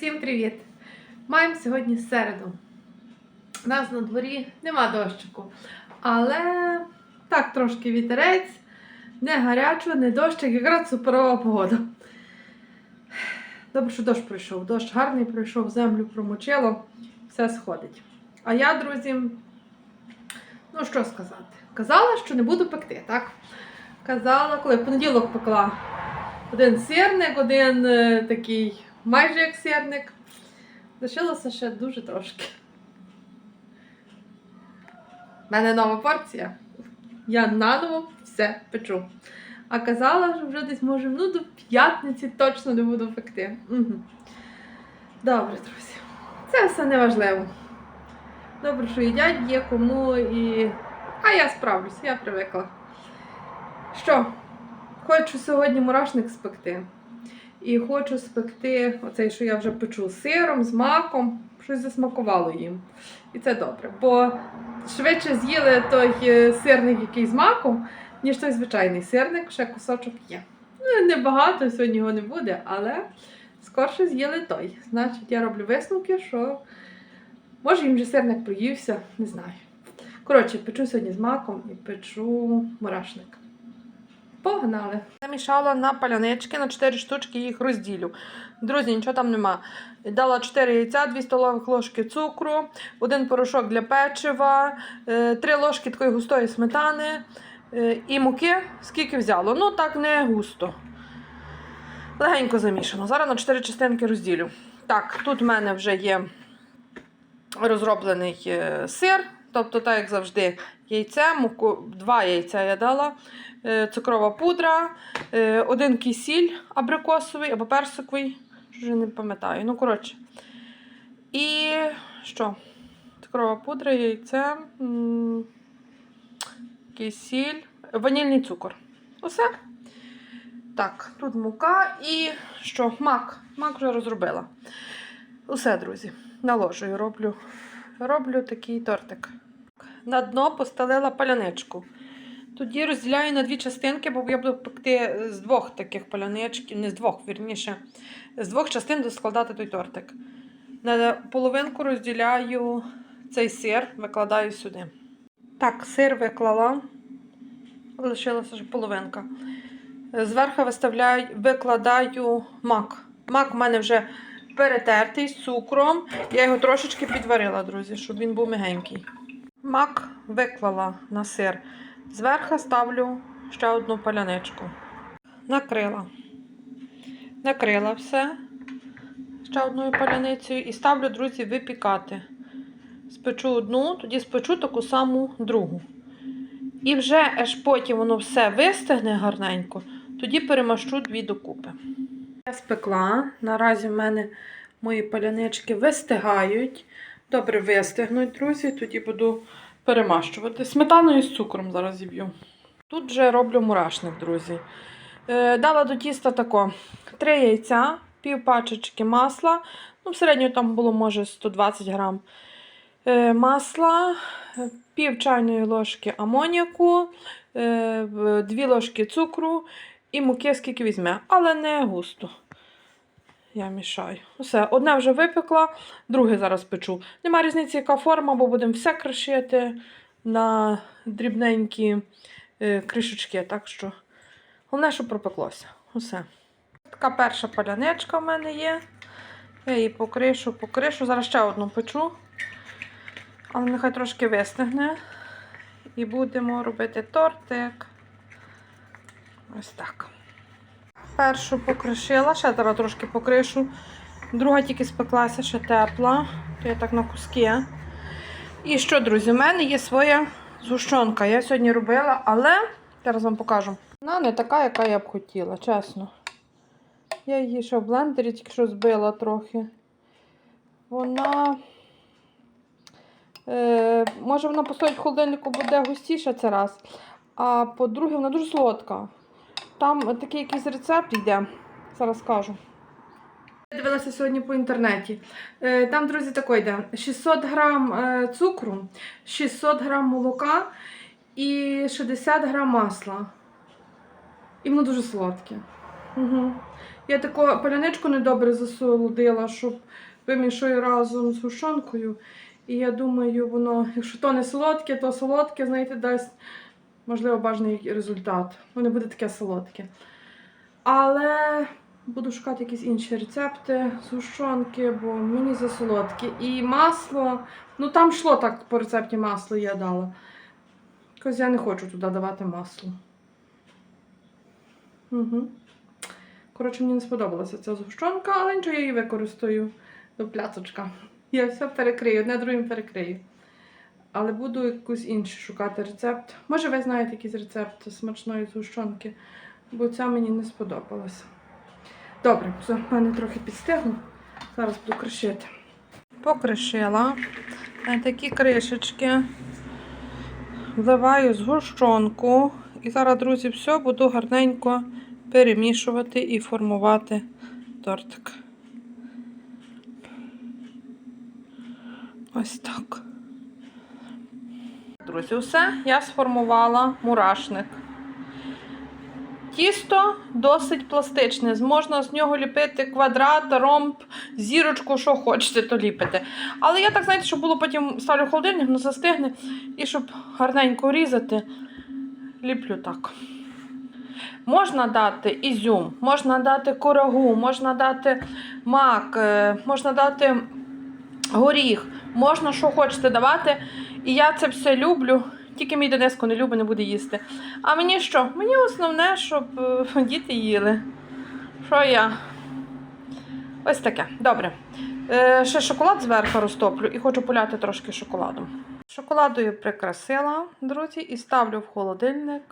всім привіт! Маємо сьогодні середу. У нас на дворі нема дощику, але так трошки вітерець, не гарячо, не дощик, якраз суперова погода. Добре, що дощ пройшов. Дощ гарний пройшов, землю промочило, все сходить. А я, друзі, ну що сказати? Казала, що не буду пекти, так? Казала, коли в понеділок пекла один сирник, один е, такий майже як сирник. Лишилося ще дуже трошки. У мене нова порція. Я наново все печу. А казала, що вже десь може ну, до п'ятниці точно не буду пекти. Угу. Добре, друзі. Це все не важливо. Добре, що їдять є кому і. А я справлюсь, я привикла. Що? Хочу сьогодні мурашник спекти. І хочу спекти оцей, що я вже печу, з сиром, з маком. Щось засмакувало їм. І це добре. Бо швидше з'їли той е, сирник, який з маком, ніж той звичайний сирник, ще кусочок є. Ну, небагато сьогодні його не буде, але скорше з'їли той. Значить, я роблю висновки, що може їм вже сирник проївся, не знаю. Коротше, печу сьогодні з маком і печу мурашник. Погнали! Замішала на палянички на 4 штучки, їх розділю. Друзі, нічого там нема. Дала 4 яйця, 2 столових ложки цукру, один порошок для печива, 3 ложки такої густої сметани е, і муки, скільки взяло. Ну, так не густо. Легенько замішано. Зараз на 4 частинки розділю. Так, тут в мене вже є розроблений е, сир. Тобто, так як завжди, яйце, муку, два яйця я дала, е, цукрова пудра, е, один кисіль абрикосовий або персиковий, вже не пам'ятаю. Ну, коротше. І що? Цукрова пудра, яйце, кисіль, ванільний цукор. Усе. Так, тут мука і що? Мак. Мак вже розробила. Усе, друзі. Наложую, роблю. Роблю такий тортик. На дно постелила паляничку. Тоді розділяю на дві частинки, бо я буду пекти з двох таких паляничків, не з двох, вірніше, з двох частин буду складати той тортик. На половинку розділяю цей сир, викладаю сюди. Так, сир виклала, лишилася вже половинка. Зверху виставляю, викладаю мак. Мак у мене вже перетертий з цукром. Я його трошечки підварила, друзі, щоб він був мягенький. Мак виклала на сир. Зверху ставлю ще одну паляничку. Накрила. Накрила все ще одною паляницею і ставлю, друзі, випікати. Спечу одну, тоді спечу таку саму другу. І вже аж потім воно все вистигне гарненько, тоді перемащу дві докупи. Я спекла. Наразі в мене мої палянички вистигають. Добре вистигнуть, друзі, тоді буду перемащувати. Сметаною з цукром зараз зіб'ю. Тут вже роблю мурашник, друзі. Е, дала до тіста тако: три яйця, пів пачечки масла. Ну, в середньому там було, може, 120 грам е, масла, пів чайної ложки амоніаку, е, в- дві ложки цукру і муки, скільки візьме, але не густо. Я мішаю. Все, одне вже випекла, друге зараз печу. Нема різниці, яка форма, бо будемо все кришити на дрібненькі е, кришечки. Так що головне, щоб пропеклося. Усе. Така перша паляничка в мене є. Я її покришу, покришу. Зараз ще одну печу. Але нехай трошки вистигне. І будемо робити тортик. Ось так. Першу покришила, ще зараз трошки покришу. Друга тільки спеклася, ще тепла. То я так на куски. І що, друзі, у мене є своя згущенка. Я сьогодні робила, але зараз вам покажу. Вона не така, яка я б хотіла, чесно. Я її ще в блендері тільки що збила трохи. Вона. Е, може, вона постоїть в холодильнику, буде густіша це раз. А по-друге, вона дуже солодка. Там такий якийсь рецепт йде. Зараз скажу. Я дивилася сьогодні по інтернеті. Е, Там, друзі, тако йде: 600 грам е, цукру, 600 грам молока і 60 грам масла. І воно дуже солодке. Угу. Я таку паляничку недобре засолодила, щоб вимішую разом з гушонкою. І я думаю, воно, якщо то не солодке, то солодке, знаєте, дасть, можливо, бажаний результат. Воно буде таке солодке. Але буду шукати якісь інші рецепти з гущонки, бо мені засолодке. І масло, ну там йшло так по рецепті масло я дала. Якось я не хочу туди давати масло. Угу. Коротше, мені не сподобалася ця згущенка, але нічого я її використаю до пляцочка. Я все перекрию, одне другим перекрию. Але буду якусь іншу шукати рецепт. Може, ви знаєте якийсь рецепт смачної згущенки, бо ця мені не сподобалася. Добре, в мене трохи підстигло. Зараз буду кришити. Покришила на такі кришечки. Вливаю згущенку. І зараз, друзі, все буду гарненько перемішувати і формувати тортик. Ось так. Друзі, все, я сформувала мурашник. Тісто досить пластичне. Можна з нього ліпити квадрат, ромб, зірочку, що хочете, то ліпити. Але я так, знаєте, щоб було потім ставлю холодильник, воно застигне. І щоб гарненько різати, ліплю так. Можна дати ізюм, можна дати корагу, можна дати мак, е, можна дати горіх, можна що хочете давати. І я це все люблю. Тільки мій Дениско не любить, не буде їсти. А мені що? Мені основне, щоб е, діти їли. Що я? Ось таке. Добре. Е, ще шоколад зверху розтоплю і хочу поляти трошки шоколадом. Шоколадою прикрасила, друзі, і ставлю в холодильник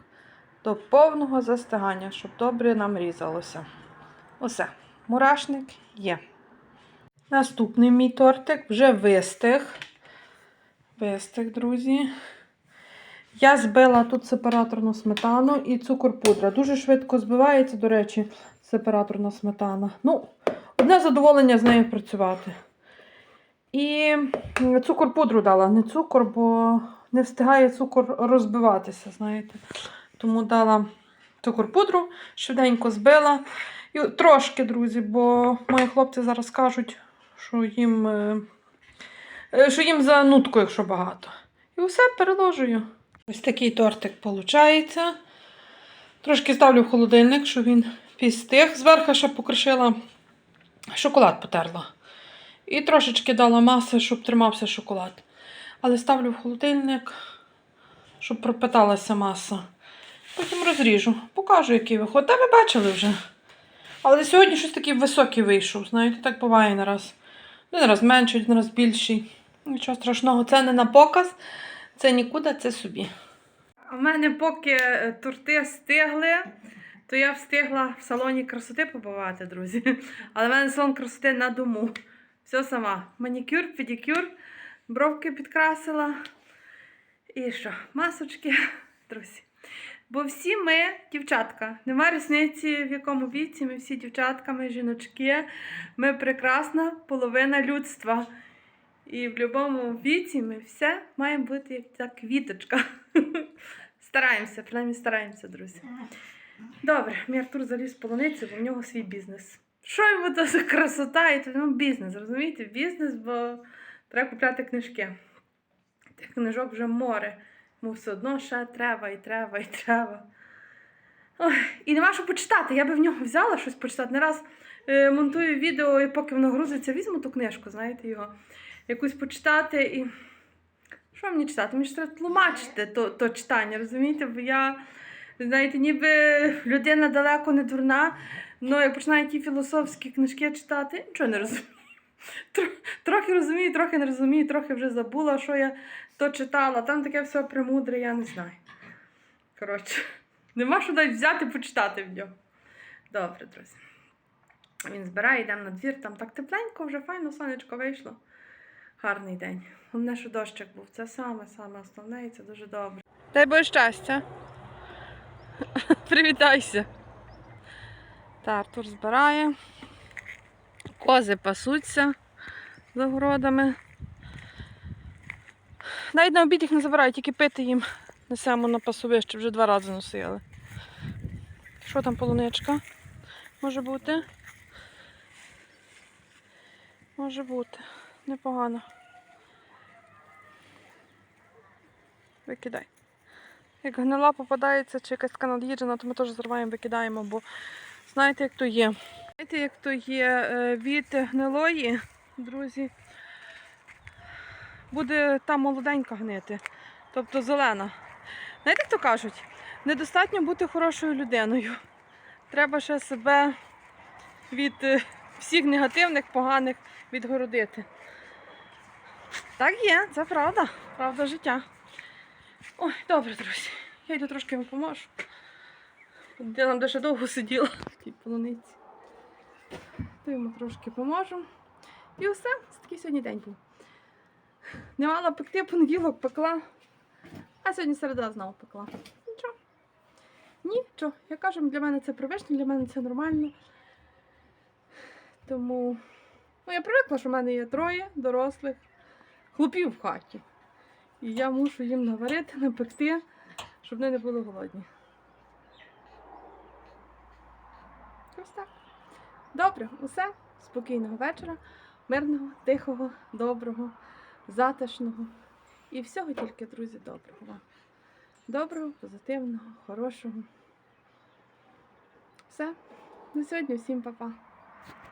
до повного застигання, щоб добре нам різалося. Усе, мурашник є. Наступний мій тортик вже вистиг. Вистиг, друзі. Я збила тут сепараторну сметану і цукор пудра. Дуже швидко збивається, до речі, сепараторна сметана. Ну, одне задоволення з нею працювати. І цукор пудру дала, не цукор, бо не встигає цукор розбиватися, знаєте. Тому дала цукор пудру, швиденько збила. І трошки, друзі, бо мої хлопці зараз кажуть, що їм, е, що їм за нутку, якщо багато. І все переложую. Ось такий тортик виходить. Трошки ставлю в холодильник, щоб він підстиг. Зверху ще покришила шоколад потерла. І трошечки дала маси, щоб тримався шоколад. Але ставлю в холодильник, щоб пропиталася маса. Потім розріжу. Покажу, який виход. Та ви бачили вже. Але сьогодні щось такий високий вийшов. Знаєте, так буває не раз. Раз менший, не раз більший. Нічого страшного, це не на показ, це нікуди, це собі. У мене поки е, торти стигли, то я встигла в салоні красоти побувати, друзі. Але в мене салон красоти на дому. Все сама. Манікюр, педикюр, бровки підкрасила. І що? Масочки, друзі. Бо всі ми дівчатка. Нема різниці, в якому віці ми всі дівчатка, ми жіночки, ми прекрасна половина людства. І в будь-якому віці ми все маємо бути як ця квіточка. Стараємося, принаймні стараємося, друзі. Добре, мій Артур заліз в полуницю, бо в нього свій бізнес. Що йому то за красота? І ну, бізнес, розумієте? Бізнес, бо треба купляти книжки. Тих книжок вже море. Йому все одно ще треба, і треба, і треба. Ой, і нема що почитати. Я би в нього взяла щось почитати. Не раз е, монтую відео, і поки воно грузиться, візьму ту книжку, знаєте, його. Якусь почитати і. Що мені читати? Мені ж треба тлумачити то, то читання, розумієте? Бо я, знаєте, ніби людина далеко не дурна, але як починаю ті філософські книжки читати, нічого не розумію. Тр- Трохи розумію, трохи не розумію, трохи вже забула, що я то читала. Там таке все премудре, я не знаю. Коротше, нема що навіть взяти почитати в нього. Добре, друзі. Він збирає, йдемо на двір, там так тепленько, вже файно, сонечко вийшло. Гарний день. Головне, що дощик був. Це саме саме основне і це дуже добре. Дай Боже щастя. Привітайся. Та Артур збирає. Кози пасуться за городами. Навіть на обід їх не забирають, тільки пити їм несемо на пасовище, вже два рази носили. Що там полуничка? Може бути? Може бути. Непогано. Викидай. Як гнила попадається чи якась така над'їджена, то ми теж зриваємо, викидаємо, бо знаєте, як то є. Знаєте, як то є е, від гнилої, друзі, буде та молоденька гнити, тобто зелена. Знаєте, як то кажуть? Недостатньо бути хорошою людиною. Треба ще себе від е, всіх негативних, поганих відгородити. Так є, це правда, правда життя. Ой, добре, друзі. Я йду трошки вам поможу. Дитина дуже довго сиділа в тій полуниці. То йому трошки поможу. І все, це такий сьогодні день був. Не мала пекти понеділок, пекла. А сьогодні середа знову пекла. Нічого. Нічого. Я кажу, для мене це привично, для мене це нормально. Тому ну, я привикла, що в мене є троє дорослих хлопів в хаті. І я мушу їм наварити, напекти, щоб вони не були голодні. Ось так. Добре, усе. Спокійного вечора, мирного, тихого, доброго, затишного. І всього тільки, друзі, доброго вам. Доброго, позитивного, хорошого. Все. На сьогодні всім па-па.